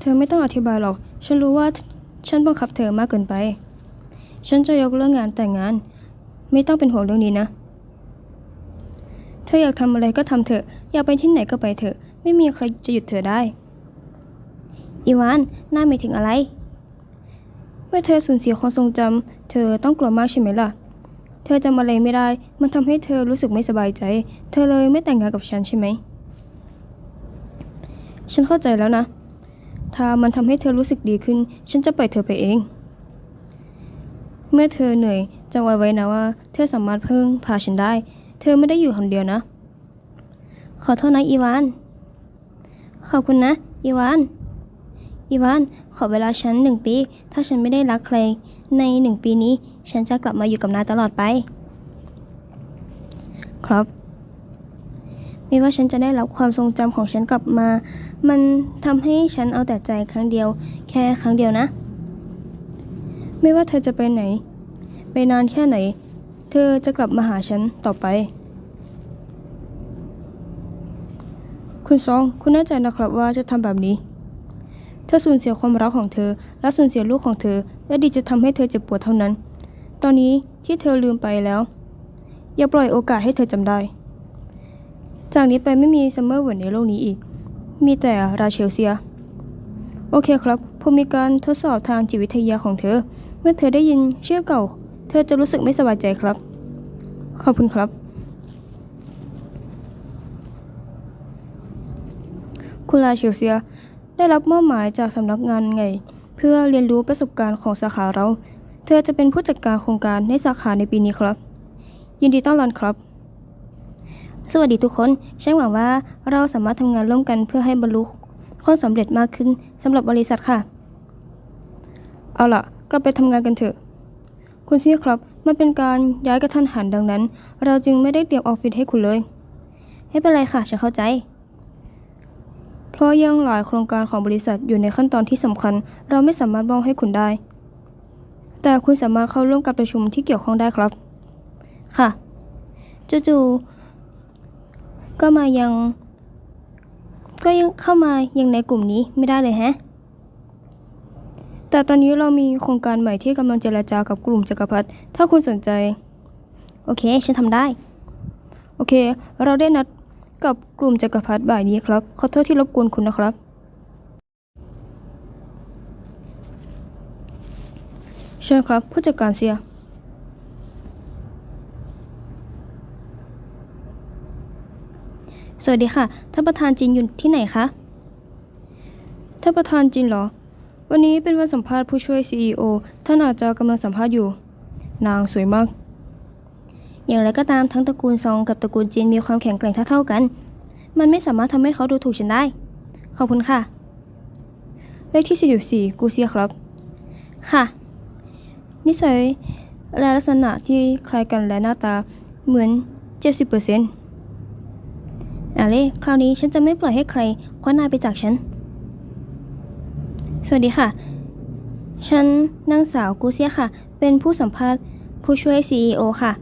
เธอไม่ต้องอธิบายหรอก ฉันรู้ว่าฉันบังคับเธอมากเกินไป ฉันจะยกเลิกงานแต่งงาน ไม่ต้องเป็นห่วงเรื่องนี้นะ เธออยากทำอะไรก็ทำเถอะ อยากไปที่ไหนก็ไปเถอะ ไม่มีใครจะหยุดเธอได้ อีวานน่าหมายถึงอะไร เมื่อเธอสูญเสียความทรงจำ เธอต้องกลัวมากใช่ไหมล่ะ เธอจำอะไรไม่ได้ มันทำให้เธอรู้สึกไม่สบายใจ เธอเลยไม่แต่งงานกับฉันใช่ไหม ฉันเข้าใจแล้วนะ ถ้ามันทำให้เธอรู้สึกดีขึ้น ฉันจะปล่อยเธอไปเอง เมื่อเธอเหนื่อยจำไว้ไว้นะว่า เธอสามารถพึ่งพาฉันได้ เธอไม่ได้อยู่คนเดียวนะ ขอโทษนะอีวาน ขอบคุณนะ อีวาน อีวาน ขอเวลาฉันหนึ่งปี ถ้าฉันไม่ได้รักใคร ในหนึ่งปีนี้ ฉันจะกลับมาอยู่กับนายตลอดไป ครับไม่ว่าฉันจะได้รับความทรงจำของฉันกลับมา มันทำให้ฉันเอาแต่ใจครั้งเดียว แค่ครั้งเดียวนะ ไม่ว่าเธอจะไปไหน ไปนานแค่ไหน เธอจะกลับมาหาฉันต่อไป คุณซอง คุณแน่ใจนะครับว่าจะทำแบบนี้ เธอสูญเสียความรักของเธอ และสูญเสียลูกของเธอ และดีจะทำให้เธอเจ็บปวดเท่านั้น ตอนนี้ที่เธอลืมไปแล้ว อย่าปล่อยโอกาสให้เธอจำได้ จากนี้ไปไม่มีซัมเมอร์เวิร์ดในโลกนี้อีก มีแต่ราเชลเซีย โอเคครับผมมีการทดสอบทางจิตวิทยาของเธอ เมื่อเธอได้ยินชื่อเก่า เธอจะรู้สึกไม่สบายใจครับ ขอบคุณครับ คุณราเชลเซีย ได้รับมอบหมายจากสำนักงานไง เพื่อเรียนรู้ประสบการณ์ของสาขาเรา เธอจะเป็นผู้จัดการโครงการในสาขาในปีนี้ครับ ยินดีต้อนรับครับ สวัสดีทุกคนฉันหวังว่าเราสามารถทำงานร่วมกันเพื่อให้บรรลุความสำเร็จมากขึ้นสำหรับบริษัทค่ะ เอาล่ะกลับไปทำงานกันเถอะ คุณเซียครับ มันเป็นการย้ายกระทันหันดังนั้น เราจึงไม่ได้เตรียมออฟฟิศให้คุณเลยไม่เป็นไรค่ะฉันเข้าใจ เพราะยังหลายโครงการของบริษัทอยู่ในขั้นตอนที่สำคัญ เราไม่สามารถมอบให้คุณได้ แต่คุณสามารถเข้าร่วมการประชุมที่เกี่ยวข้องได้ครับ ค่ะจู่ๆ ก็มายัง ก็ยังเข้ามายังในกลุ่มนี้ไม่ได้เลยฮะ แต่ตอนนี้เรามีโครงการใหม่ที่กำลังเจรจากับกลุ่มจักรพรรดิถ้าคุณสนใจ โอเค ฉันทำได้ โอเค เราได้นัดกับกลุ่มจักรพรรดิบ่ายนี้ครับ ขอโทษที่รบกวนคุณนะครับ เชิญครับผู้จัดการเสีย สวัสดีค่ะ ท่านประธานจินอยู่ที่ไหนคะ ท่านประธานจินเหรอ วันนี้เป็นวันสัมภาษณ์ผู้ช่วย CEO ท่านอาจจะกำลังสัมภาษณ์อยู่ นางสวยมาก อย่างไรก็ตามทั้งตระกูลซองกับตระกูลจินมีความแข็งแกร่งเท่าๆกัน มันไม่สามารถทำให้เขาดูถูกฉันได้ ขอบคุณค่ะ เลขที่ 44 กูเซียครับ ค่ะ นิสัยและลักษณะที่คล้ายกันและหน้าตาเหมือน 70% อาเล่คราวนี้ฉันจะไม่ปล่อยให้ใครคว้านายไปจากฉัน สวัสดีค่ะ ฉันนางสาวกูเซียค่ะ เป็นผู้สัมภาษณ์ผู้ช่วย CEO ค่ะ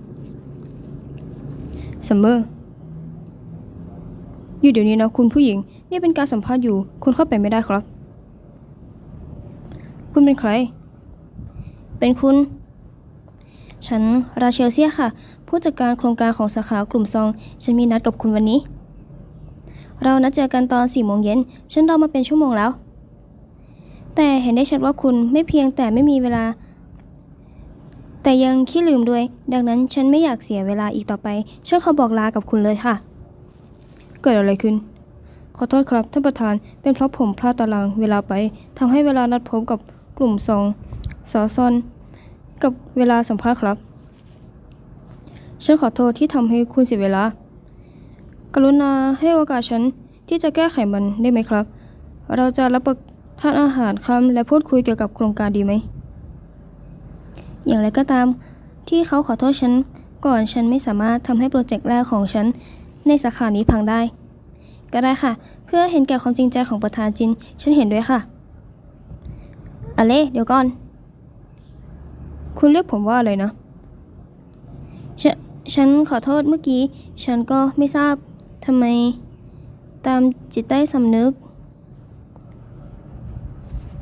ซัมเมอร์อยู่เดี๋ยวนี้นะคุณผู้หญิง นี่เป็นการสัมภาษณ์อยู่ คุณเข้าไปไม่ได้ครับ คุณเป็นใคร เป็นคุณ ฉันราเชลเซียค่ะ ผู้จัดการโครงการของสาขากลุ่มซอง ฉันมีนัดกับคุณวันนี้ เรานัดเจอกันตอนสี่โมงเย็น ฉันรอมาเป็นชั่วโมงแล้ว แต่เห็นได้ชัดว่าคุณไม่เพียงแต่ไม่มีเวลา แต่ยังขี้ลืมด้วย ดังนั้นฉันไม่อยากเสียเวลาอีกต่อไปฉันขอบอกลากับคุณเลยค่ะ เกิดอะไรขึ้น ขอโทษครับท่านประธาน เป็นเพราะผมพลาดตารางเวลาไปทำให้เวลานัดพบกับกลุ่มซองสอซอนกับเวลาสัมภาษณ์ครับ ฉันขอโทษที่ทำให้คุณเสียเวลา กรุณาให้โอกาสฉันที่จะแก้ไขมันได้ไหมครับ เราจะรับประทานอาหารคำและพูดคุยเกี่ยวกับโครงการดีไหม อย่างไรก็ตาม ที่เขาขอโทษฉัน ก่อนฉันไม่สามารถทำให้โปรเจกต์แรกของฉัน ในสาขานี้พังได้ ก็ได้ค่ะ เพื่อเห็นแก่ความจริงใจของประธานจิน ฉันเห็นด้วยค่ะอเล่เดี๋ยวก่อน คุณเรียกผมว่าอะไรนะฉฉันขอโทษเมื่อกี้ ฉันก็ไม่ทราบ ทำไมตามจิตใต้สำนึก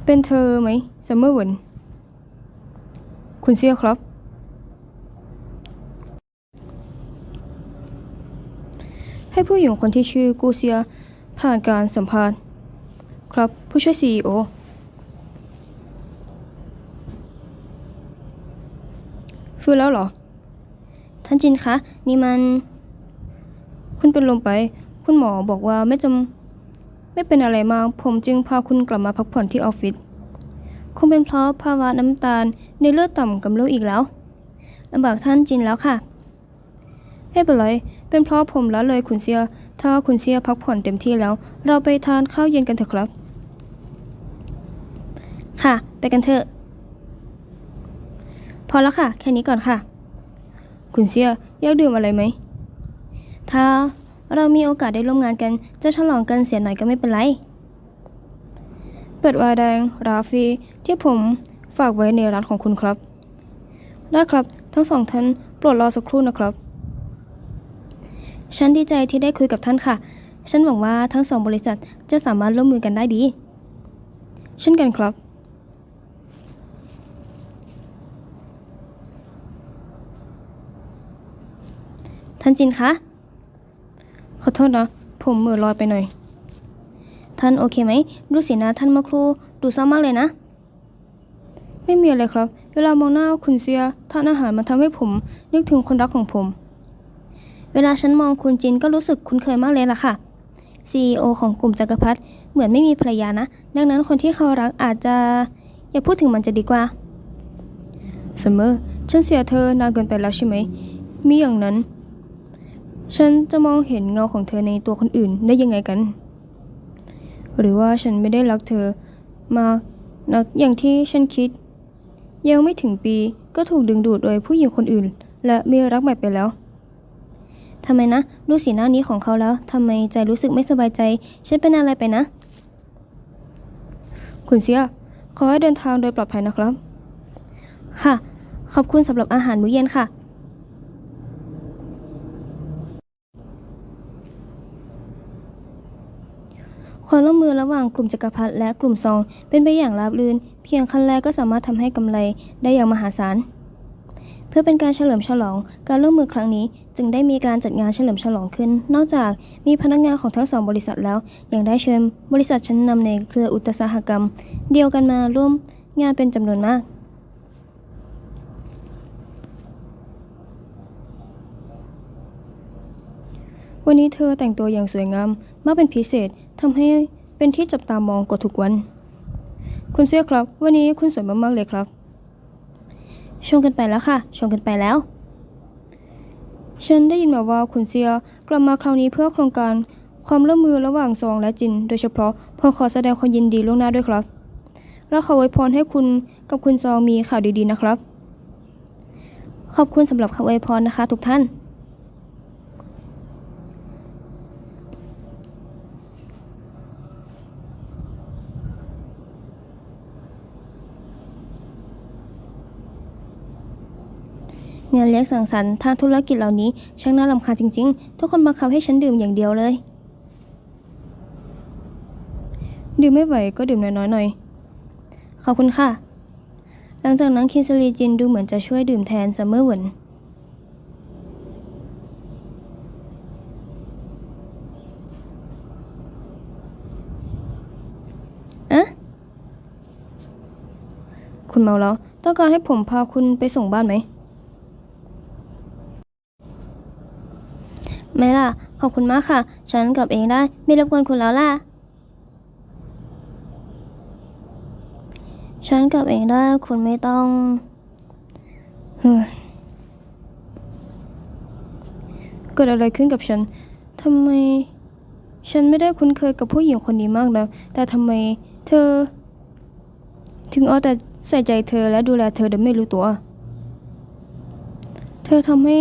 เป็นเธอไหมซัมเมอร์วันคุณเซียครับ ให้ผู้หญิงคนที่ชื่อกูเซียผ่านการสัมภาษณ์ ครับผู้ช่วย CEO ฟื้นแล้วเหรอ ท่านจินคะ นี่มัน คุณเป็นลมไป คุณหมอบอกว่าไม่จำไม่เป็นอะไรมาก ผมจึงพาคุณกลับมาพักผ่อนที่ออฟฟิศ คงเป็นเพราะภาวะน้ำตาลในเลือดต่ำกำเริบอีกแล้วลำบากท่านจินแล้วค่ะไม่เป็นไร เป็นเพราะผมละเลยคุณเซีย ถ้าคุณเซียพักผ่อนเต็มที่แล้ว เราไปทานข้าวเย็นกันเถอะครับ ค่ะ ไปกันเถอะ พอแล้วค่ะ แค่นี้ก่อนค่ะ คุณเซียอยากดื่มอะไรไหม ถ้าเรามีโอกาสได้ร่วมงานกัน จะฉลองกันเสียหน่อยก็ไม่เป็นไร เปิดวน์แดง ราฟี ที่ผมฝากไว้ในร้านของคุณครับ ได้ครับ ทั้งสองท่านโปรดรอสักครู่นะครับ ฉันดีใจที่ได้คุยกับท่านค่ะ ฉันหวังว่าทั้งสองบริษัทจะสามารถร่วมมือกันได้ดี เช่นกันครับท่านจินคะ อโทษนะ ผมมือลอยไปหน่อย ท่านโอเคไหม ดูสีหน้าท่านเมื่อครู ดูเศร้ามากเลยนะ ไม่มีอะไรครับ เวลามองหน้าคุณเซียท่านอาหารมันทำให้ผม นึกถึงคนรักของผม เวลาฉันมองคุณจินก็รู้สึกคุ้นเคยมากเลยล่ะค่ะ CEO ของกลุ่มจักรพรรดิเหมือนไม่มีภรรยานะ ดังนั้นคนที่เขารักอาจจะ อย่าพูดถึงมันจะดีกว่าเสมอฉันเสียเธอนานเกินไปแล้วใช่ไหม มีอย่างนั้น ฉันจะมองเห็นเงาของเธอในตัวคนอื่นได้ยังไงกัน หรือว่าฉันไม่ได้รักเธอมากนักอย่างที่ฉันคิด ยังไม่ถึงปีก็ถูกดึงดูดโดยผู้หญิงคนอื่น และมีรักใหม่ไปแล้วทำไมนะดูสีหน้านี้ของเขาแล้วทำไมใจรู้สึกไม่สบายใจ ฉันเป็นอะไรไปนะ คุณเสียขอให้เดินทางโดยปลอดภัยนะครับ ค่ะ ขอบคุณสำหรับอาหารมื้อเย็นค่ะ ความร่วมมือระหว่างกลุ่มจักรพรรดิและกลุ่มซอง เป็นไปอย่างราบรื่น เพียงขั้นแรกก็สามารถทำให้กำไรได้อย่างมหาศาล เพื่อเป็นการเฉลิมฉลอง การร่วมมือครั้งนี้จึงได้มีการจัดงานเฉลิมฉลองขึ้น นอกจากมีพนักงานของทั้งสองบริษัทแล้ว ยังได้เชิญบริษัทชั้นนำในเครืออุตสาหกรรม เดียวกันมาร่วมงานเป็นจำนวนมากวันนี้เธอแต่งตัวอย่างสวยงามมากเป็นพิเศษ ทำให้เป็นที่จับตามองกว่าทุกวัน คุณเสื้อครับ วันนี้คุณสวยมาก ๆ เลยครับ ชงกันไปแล้วค่ะ ชงกันไปแล้ว ฉันได้ยินมาว่าคุณเซียกลับมาคราวนี้เพื่อโครงการความร่วมมือระหว่างซองและจิน โดยเฉพาะผมขอแสดงความยินดีล่วงหน้าด้วยครับ และขออวยพรให้คุณกับคุณซองมีข่าวดีๆนะครับ ขอบคุณสำหรับคำอวยพรนะคะ ทุกท่าน งานเลี้ยงสังสรรค์ทางธุรกิจเหล่านี้ช่างน่ารำคาญจริงๆ ทุกคนบังคับให้ฉันดื่มอย่างเดียวเลย ดื่มไม่ไหวก็ดื่มน้อยๆหน่อยขอบคุณค่ะ หลังจากนั้นคินซลีจินดูเหมือนจะช่วยดื่มแทนซัมเมอร์เหวินอะคุณเมาแล้ว ต้องการให้ผมพาคุณไปส่งบ้านไหม ไม่ล่ะ ขอบคุณมากค่ะ ฉันกลับเองได้ ไม่รบกวนคุณแล้วล่ะ ฉันกลับเองได้ คุณไม่ต้องเฮ้ยเกิดอะไรขึ้นกับฉันทำไม ฉันไม่ได้คุ้นเคยกับผู้หญิงคนนี้มากนะแต่ทำไมเธอ ถึงเอาแต่ใส่ใจเธอและดูแลเธอโดยไม่รู้ตัว เธอทำให้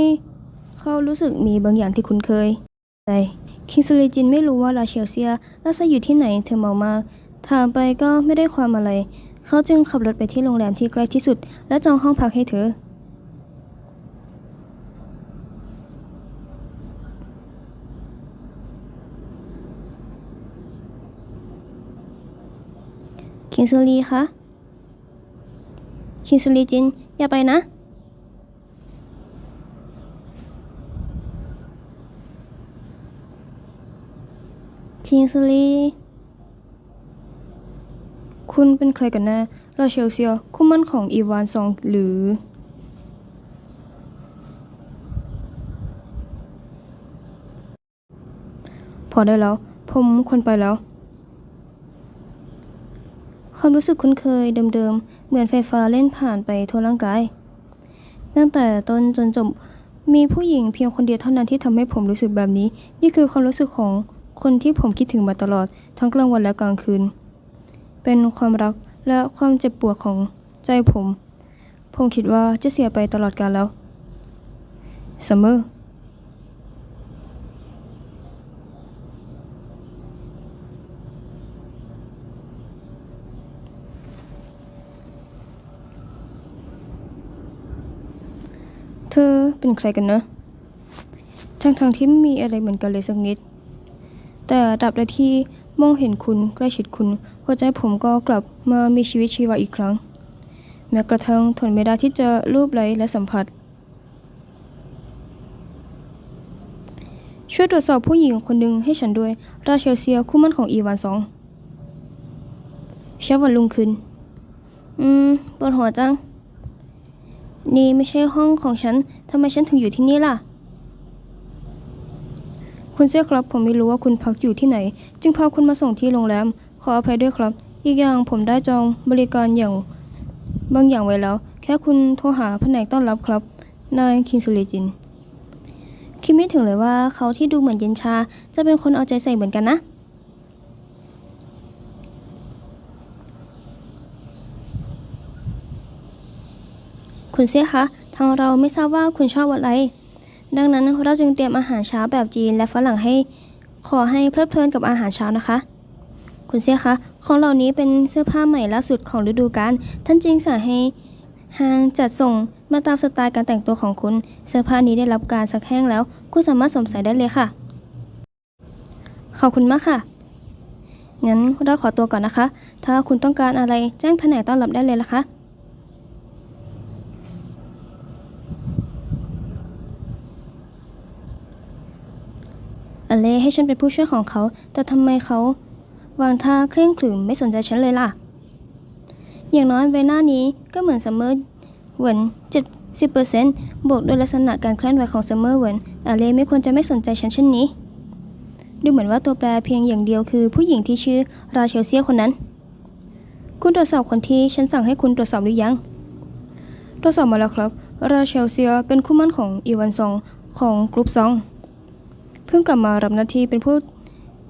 เขารู้สึกมีบางอย่างที่คุ้นเคยแต่คิงสลีจินไม่รู้ว่าลาเชลเซียอาศัยอยู่ที่ไหนเธอเมามาก ถามไปก็ไม่ได้ความอะไร เขาจึงขับรถไปที่โรงแรมที่ใกล้ที่สุด และจองห้องพักให้เธอ คิงซูรีคะ คิงซูรีจิน อย่าไปนะ คิงซูรีคุณเป็นใครกันแน่ราเชลเซียคู่มั่นของอีวานซองหรือ พอได้แล้ว ผมคนไปแล้ว ความรู้สึกคุ้นเคยเดิมๆ เหมือนไฟฟ้าเล่นผ่านไปทั่วร่างกาย ตั้งแต่ต้นจนจบมีผู้หญิงเพียงคนเดียวเท่านั้นที่ทำให้ผมรู้สึกแบบนี้ นี่คือความรู้สึกของ คนที่ผมคิดถึงมาตลอดทั้งกลางวันและกลางคืน เป็นความรักและความเจ็บปวดของใจผม ผมคิดว่าจะเสียไปตลอดกาลแล้วซัมเมอร์เธอเป็นใครกันนะ ทั้งทางๆที่ไม่มีอะไรเหมือนกันเลยสักนิด แต่ดับใดที่มองเห็นคุณใกล้ชิดคุณหัวใจผมก็กลับมามีชีวิตชีวาอีกครั้ง แม้กระทั่งทนไม่ได้ที่จะรูปไล้และสัมผัส ช่วยตรวจสอบผู้หญิงคนหนึ่งให้ฉันด้วย ราเชลเซียคู่มั่นของอีวานสองเช้าวันลุงขึ้น อืมปวดหัวจัง นี่ไม่ใช่ห้องของฉันทำไมฉันถึงอยู่ที่นี่ล่ะ คุณเสื้อครับ ผมไม่รู้ว่าคุณพักอยู่ที่ไหน จึงพาคุณมาส่งที่โรงแรม ขออภัยด้วยครับ อีกอย่างผมได้จองบริการอย่างบางอย่างไว้แล้ว แค่คุณโทรหาแผนกต้อนรับครับ นายคิงสุริจิน คิดไม่ถึงเลยว่าเขาที่ดูเหมือนเย็นชา จะเป็นคนเอาใจใส่เหมือนกันนะ คุณเสี่ยคะ ทางเราไม่ทราบว่าคุณชอบอะไร ดังนั้นเราจึงเตรียมอาหารเช้าแบบจีนและฝรั่งให้ขอให้เพลิดเพลินกับอาหารเช้านะคะ คุณเสี่ยคะของเหล่านี้เป็นเสื้อผ้าใหม่ล่าสุดของฤดูกาลท่านจึงสั่งให้ห้างจัดส่งมาตามสไตล์การแต่งตัวของคุณ เสื้อผ้านี้ได้รับการซักแห้งแล้ว คุณสามารถสวมใส่ได้เลยค่ะ ขอบคุณมากค่ะ งั้นเราขอตัวก่อนนะคะ ถ้าคุณต้องการอะไรแจ้งแผนกต้อนรับได้เลยนะคะ อเล่ให้ฉันเป็นผู้ช่วยของเขา แต่ทำไมเขา วางท่าเคร่งขรึมไม่สนใจฉันเลยล่ะ อย่างน้อยใบหน้านี้ก็เหมือนซัมเมอร์เหวิน70%บวกด้วยลักษณะการเคลื่อนไหวของซัมเมอร์เหวินอเล่ไม่ควรจะไม่สนใจฉันเช่นนี้ ดูเหมือนว่าตัวแปรเพียงอย่างเดียวคือ ผู้หญิงที่ชื่อราเชลเซียคนนั้น คุณตรวจสอบคนที่ฉันสั่งให้คุณตรวจสอบหรือยัง ตรวจสอบมาแล้วครับ ราเชลเซียเป็นคู่มั่นของอีวานซองของกรุ๊ปซอง เพิ่งกลับมารับหน้าที่เป็นผู้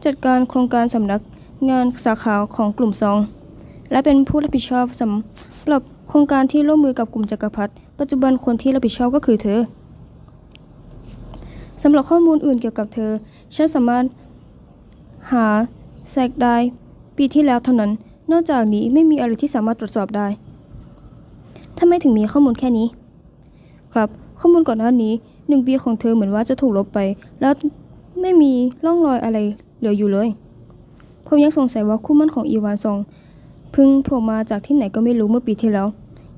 จัดการโครงการสำนักงานสาขาของกลุ่มซอง และเป็นผู้รับผิดชอบสำหรับโครงการที่ร่วมมือกับกลุ่มจักรพรรดิปัจจุบันคนที่รับผิดชอบก็คือเธอสำหรับข้อมูลอื่นเกี่ยวกับเธอ ฉันสามารถหาแซกได้ปีที่แล้วเท่านั้น นอกจากนี้ไม่มีอะไรที่สามารถตรวจสอบได้ทำไมถึงมีข้อมูลแค่นี้ ครับ ข้อมูลก่อนหน้านี้หนึ่งปีของเธอเหมือนว่าจะถูกลบไป แล้ว ไม่มีร่องรอยอะไรเหลืออยู่เลย ผมยังสงสัยว่าคู่มั่นของอีวานซองเพิ่งโผล่มาจากที่ไหนก็ไม่รู้เมื่อปีที่แล้ว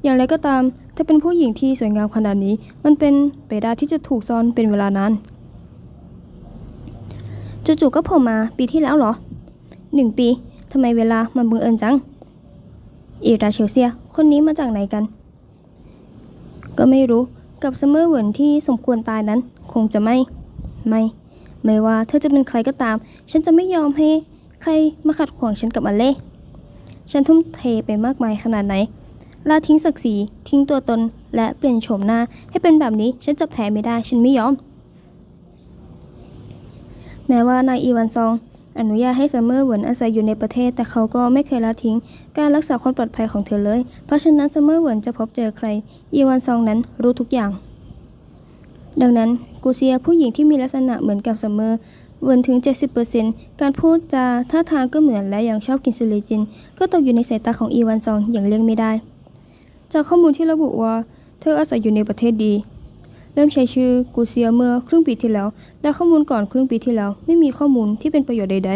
อย่างไรก็ตาม ถ้าเป็นผู้หญิงที่สวยงามขนาดนี้ มันเป็นไปได้ที่จะถูกซ่อนเป็นเวลานานจู่ๆก็โผล่มาปีที่แล้วเหรอหนึ่งปีทำไมเวลามันบังเอิญจัง อีราเชลเซีย คนนี้มาจากไหนกัน ก็ไม่รู้ กับซัมเมอร์เหวินที่สมควรตายนั้น คงจะไม่ ไม่ ไม่ว่าเธอจะเป็นใครก็ตาม ฉันจะไม่ยอมให้ใครมาขัดขวางฉันกับอเล่ฉันทุ่มเทไปมากมายขนาดไหนลาทิ้งศักดิ์ศรีทิ้งตัวตน และเปลี่ยนโฉมหน้าให้เป็นแบบนี้ฉันจะแพ้ไม่ได้ฉันไม่ยอม แม้ว่านายอีวานซอง อนุญาตให้ซัมเมอร์เหวินอาศัยอยู่ในประเทศ แต่เขาก็ไม่เคยละทิ้ง การรักษาความปลอดภัยของเธอเลย เพราะฉะนั้นซัมเมอร์เหวินจะพบเจอใคร อีวานซองนั้นรู้ทุกอย่าง ดังนั้นกูเซียผู้หญิงที่มีลักษณะเหมือนกับซัมเมอร์เวินถึง 70%การพูดจาท่าทางก็เหมือนและยังชอบกินซิลิจิน ก็ตกอยู่ในสายตาของอีวานซองอย่างเลี่ยงไม่ได้ จากข้อมูลที่ระบุว่า เธออาศัยอยู่ในประเทศดี เริ่มใช้ชื่อกูเซียเมื่อครึ่งปีที่แล้ว และข้อมูลก่อนครึ่งปีที่แล้ว ไม่มีข้อมูลที่เป็นประโยชน์ใด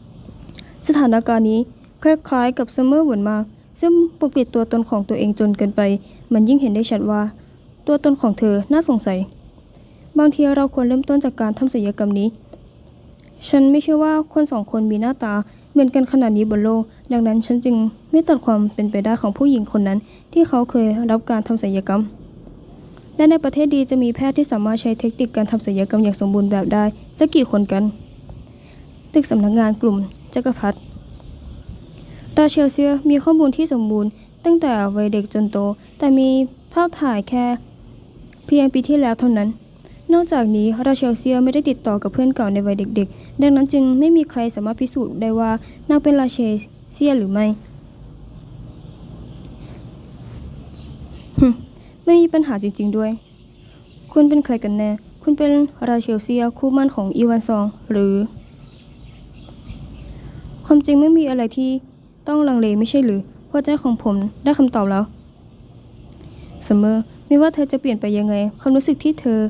ๆ สถานการณ์นี้คล้ายๆกับซัมเมอร์หวนมาก ซึ่งปกปิดตัวตนของตัวเองจนเกินไป มันยิ่งเห็นได้ชัดว่า ตัวตนของเธอน่าสงสัย บางทีเราควรเริ่มต้นจากการทำศัลยกรรมนี้ ฉันไม่เชื่อว่าคนสองคนมีหน้าตาเหมือนกันขนาดนี้บนโลก ดังนั้นฉันจึงไม่ตัดความเป็นไปได้ของผู้หญิงคนนั้น ที่เขาเคยรับการทำศัลยกรรม และในประเทศดีจะมีแพทย์ที่สามารถใช้เทคนิคการทำศัลยกรรมอย่างสมบูรณ์แบบได้สักกี่คนกัน ตึกสำนักงานกลุ่มจักรพรรดิดาเชลเซียมีข้อมูลที่สมบูรณ์ตั้งแต่วัยเด็กจนโต แต่มีภาพถ่ายแค่ เพียงปีที่แล้วเท่านั้น นอกจากนี้ราเชลเซียไม่ได้ติดต่อกับเพื่อนเก่าในวัยเด็ก ๆ ดังนั้นจึงไม่มีใครสามารถพิสูจน์ได้ว่านางเป็นราเชลเซียหรือไม่หึไม่มีปัญหาจริง ๆด้วย คุณเป็นใครกันแน่ คุณเป็นราเชลเซียคู่มั่นของอีวานซองหรือ ความจริงไม่มีอะไรที่ต้องลังเลไม่ใช่หรือหัวใจของผมได้คำตอบแล้ว เสมอ ไม่ว่าเธอจะเปลี่ยนไปยังไง ความรู้สึกที่เธอ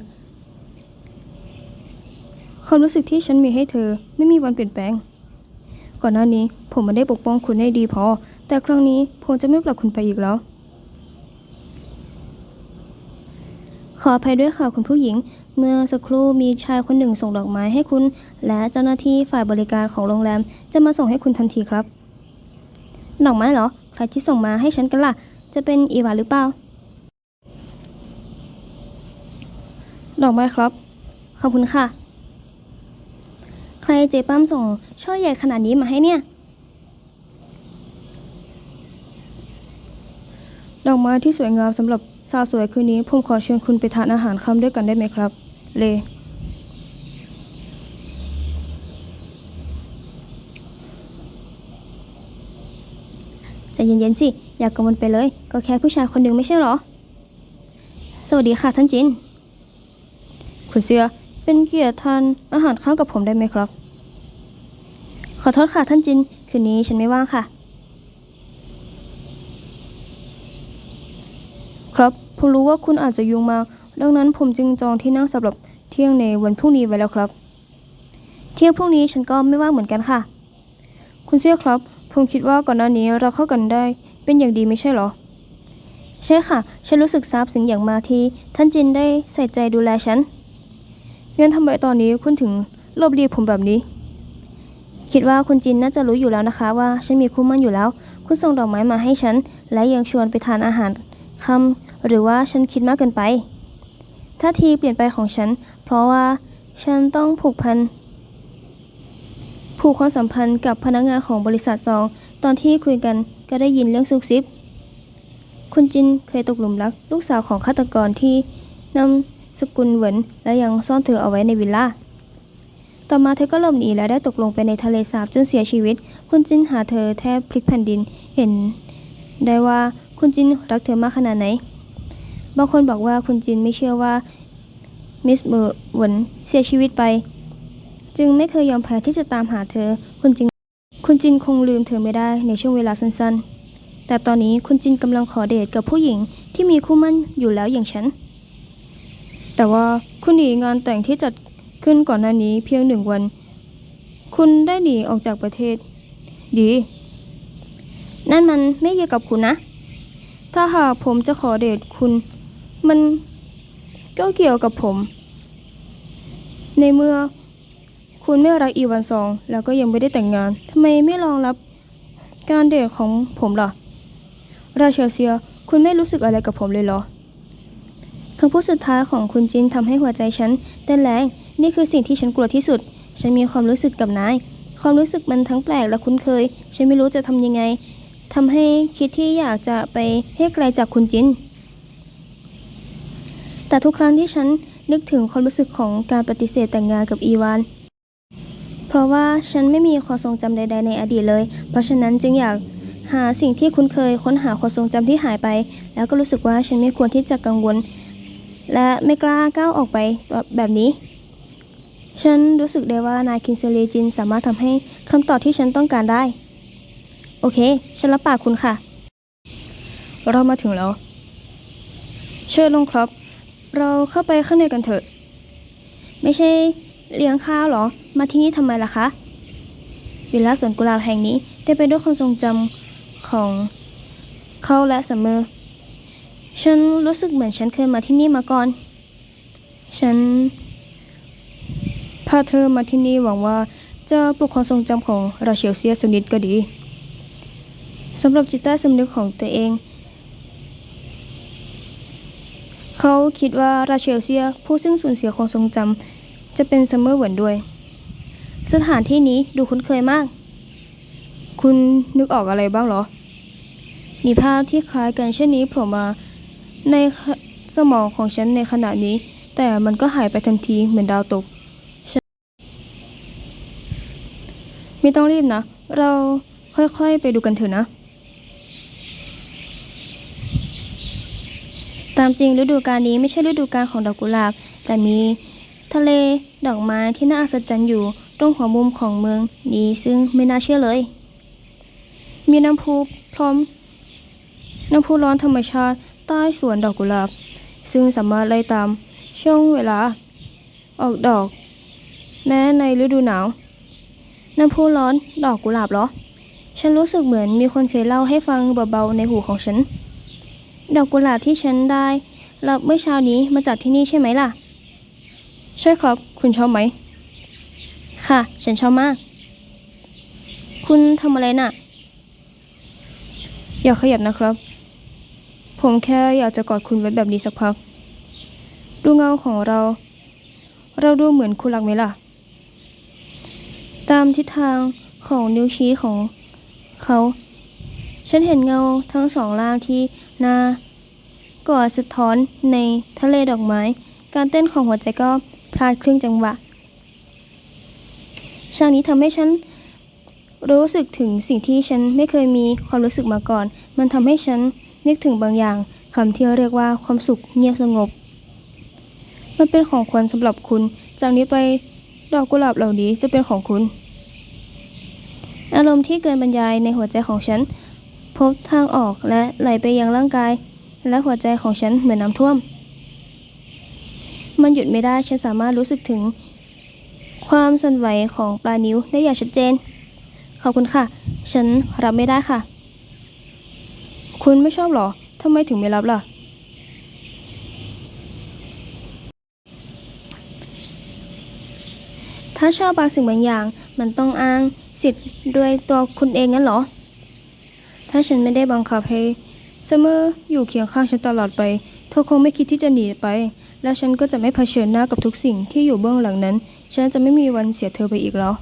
ความรู้สึกที่ฉันมีให้เธอ ไม่มีวันเปลี่ยนแปลง ก่อนหน้านี้ผมไม่ได้ปกป้องคุณให้ดีพอ แต่ครั้งนี้ผมจะไม่ปล่อยคุณไปอีกแล้ว ขออภัยด้วยค่ะคุณผู้หญิง เมื่อสักครู่มีชายคนหนึ่งส่งดอกไม้ให้คุณ และเจ้าหน้าที่ฝ่ายบริการของโรงแรม จะมาส่งให้คุณทันทีครับดอกไม้เหรอ ใครที่ส่งมาให้ฉันกันล่ะ จะเป็นอีวาหรือเปล่า ดอกไม้ครับ ขอบคุณค่ะ ใครเจ๊ปั้มส่งช่อใหญ่ขนาดนี้มาให้เนี่ย ดอกไม้ที่สวยงามสำหรับสาวสวยคืนนี้ผมขอเชิญคุณไปทานอาหารค่ำด้วยกันได้ไหมครับ เลใจเย็นๆสิ อย่ากกังวลไปเลย ก็แค่ผู้ชายคนหนึ่งไม่ใช่หรอ สวัสดีค่ะท่านจิน คุณเซีย เป็นเกียรติทานอาหารข้าวกับผมได้ไหมครับ ขอโทษค่ะท่านจิน คืนนี้ฉันไม่ว่างค่ะ ครับ ผมรู้ว่าคุณอาจจะยุ่งมาก ดังนั้นผมจึงจองที่นั่งสำหรับเที่ยงในวันพรุ่งนี้ไว้แล้วครับ เที่ยงพรุ่งนี้ฉันก็ไม่ว่างเหมือนกันค่ะ คุณเซี่ยครับ ผมคิดว่าก่อนหน้านี้เราเข้ากันได้ เป็นอย่างดีไม่ใช่หรอใช่ค่ะ ฉันรู้สึกซาบซึ้งอย่างมากที่ท่านจินได้ใส่ใจดูแลฉัน งั้นทำไมตอนนี้คุณถึงลบหลีผมแบบนี้ คิดว่าคุณจินน่าจะรู้อยู่แล้วนะคะว่าฉันมีคู่มั่นอยู่แล้ว คุณส่งดอกไม้มาให้ฉัน และยังชวนไปทานอาหารค่ำหรือว่าฉันคิดมากเกินไปท่าทีเปลี่ยนไปของฉัน เพราะว่าฉันต้องผูกพันผูกความสัมพันธ์กับพนักงานของบริษัทซอง ตอนที่คุยกันก็ได้ยินเรื่องซุกซิบ คุณจินเคยตกหลุมรักลูกสาวของฆาตกรที่นำ สกุลเหวินและยังซ่อนเธอเอาไว้ในวิลล่า ต่อมาเธอก็หลบหนีและได้ตกลงไปในทะเลสาบจนเสียชีวิต คุณจินหาเธอแทบพลิกแผ่นดิน เห็น ได้ว่าคุณจินรักเธอมากขนาดไหน บางคนบอกว่าคุณจินไม่เชื่อว่ามิสเบอร์เหวินเสียชีวิตไป จึงไม่เคยยอมแพ้ที่จะตามหาเธอ คุณจินคุณจินคงลืมเธอไม่ได้ในช่วงเวลาสั้นๆ แต่ตอนนี้คุณจินกำลังขอเดทกับผู้หญิงที่มีคู่มั่นอยู่แล้วอย่างฉัน แต่ว่าคุณหนีงานแต่งที่จัดขึ้นก่อนหน้านี้เพียงหนึ่งวัน คุณได้หนีออกจากประเทศ ดี นั่นมันไม่เกี่ยวกับคุณนะ ถ้าหากผมจะขอเดทคุณ มันก็เกี่ยวกับผม ในเมื่อคุณไม่รักอีวันซอง แล้วก็ยังไม่ได้แต่งงานทำไมไม่ลองรับการเดทของผมล่ะ ราเชลเซีย คุณไม่รู้สึกอะไรกับผมเลยเหรอ คำพูดสุดท้ายของคุณจินทำให้หัวใจฉันเต้นแรง นี่คือสิ่งที่ฉันกลัวที่สุด ฉันมีความรู้สึกกับนาย ความรู้สึกมันทั้งแปลกและคุ้นเคย ฉันไม่รู้จะทำยังไงทำให้คิดที่อยากจะไปให้ไกลจากคุณจิน แต่ทุกครั้งที่ฉันนึกถึงความรู้สึกของการปฏิเสธแต่งงานกับอีวาน เพราะว่าฉันไม่มีความทรงจำใด ๆ ในอดีตเลย เพราะฉะนั้นจึงอยากหาสิ่งที่คุ้นเคยค้นหาความทรงจำที่หายไป แล้วก็รู้สึกว่าฉันไม่ควรที่จะกังวล และไม่กล้าก้าวออกไปแบบนี้ ฉันรู้สึกได้ว่านายคินเซเลจินสามารถทำให้คำตอบที่ฉันต้องการได้ โอเค ฉันรับปากคุณค่ะ เรามาถึงแล้วเชิญลงครับ เราเข้าไปข้างในกันเถอะ ไม่ใช่เลี้ยงข้าวหรอ มาที่นี่ทำไมล่ะคะ วิลล่าสวนกุหลาบแห่งนี้เต็มไปด้วยความทรงจำของเขาและซัมมอ ฉันรู้สึกเหมือนฉันเคยมาที่นี่มาก่อน ฉันพาเธอมาที่นี่หวังว่าจะปลุกความทรงจำของราเชลเซียสนิดก็ดีสำหรับจิตใต้สำนึกของตัวเอง เขาคิดว่าราเชลเซียผู้ซึ่งสูญเสียความทรงจำจะเป็นซัมเมอร์เหวินด้วย สถานที่นี้ดูคุ้นเคยมาก คุณนึกออกอะไรบ้างเหรอ มีภาพที่คล้ายกันเช่นนี้โผล่มา ในสมองของฉันในขณะนี้ แต่มันก็หายไปทันทีเหมือนดาวตกฉันไม่ต้องรีบนะ เราค่อยๆไปดูกันเถอะนะ ตามจริงฤดูกาลนี้ไม่ใช่ฤดูกาลของดอกกุหลาบ แต่มีทะเลดอกไม้ที่น่าอัศจรรย์อยู่ตรงหัวมุมของเมืองนี้ซึ่งไม่น่าเชื่อเลย มีน้ำพุพร้อม น้ำพุร้อนธรรมชาติ ใต้สวนดอกกุหลาบ ซึ่งสามารถไล่ตามช่วงเวลา ออกดอก แม้ในฤดูหนาว น้ำพุร้อนดอกกุหลาบเหรอ ฉันรู้สึกเหมือนมีคนเคยเล่าให้ฟังเบาๆในหูของฉัน ดอกกุหลาบที่ฉันได้รับเมื่อเช้านี้มาจากที่นี่ใช่ไหมล่ะ ใช่ครับ คุณชอบไหม ค่ะ ฉันชอบมาก คุณทำอะไรน่ะ อย่าขยับนะครับ ผมแค่อยากจะกอดคุณไว้แบบนี้สักพัก ดูเงาของเรา เราดูเหมือนคู่รักไหมล่ะ ตามทิศทางของนิ้วชี้ของเขา ฉันเห็นเงาทั้งสองล่างที่หน้ากอดสะท้อนในทะเลดอกไม้ การเต้นของหัวใจก็พลาดครึ่งจังหวะฉากนี้ทำให้ฉันรู้สึกถึงสิ่งที่ฉันไม่เคยมีความรู้สึกมาก่อน มันทำให้ฉัน นึกถึงบางอย่างคำที่เรียกว่าความสุขเงียบสงบ มันเป็นของขวัญสำหรับคุณ จากนี้ไปดอกกุหลาบเหล่านี้จะเป็นของคุณ อารมณ์ที่เกินบรรยายในหัวใจของฉัน พบทางออกและไหลไปยังร่างกาย และหัวใจของฉันเหมือนน้ำท่วม มันหยุดไม่ได้ฉันสามารถรู้สึกถึง ความสั่นไหวของปลายนิ้วได้อย่างชัดเจน ขอบคุณค่ะ ฉันรับไม่ได้ค่ะ คุณไม่ชอบหรอทำไมถึงไม่รับล่ะ ถ้าชอบบางสิ่งบางอย่าง มันต้องอ้างสิทธิ์ด้วยตัวคุณเองงั้นหรอ ถ้าฉันไม่ได้บังคับให้เสมออยู่เคียงข้างฉันตลอดไป เธอคงไม่คิดที่จะหนีไป แล้วฉันก็จะไม่เผชิญหน้ากับทุกสิ่งที่อยู่เบื้องหลังนั้น ฉันจะไม่มีวันเสียเธอไปอีกแล้ว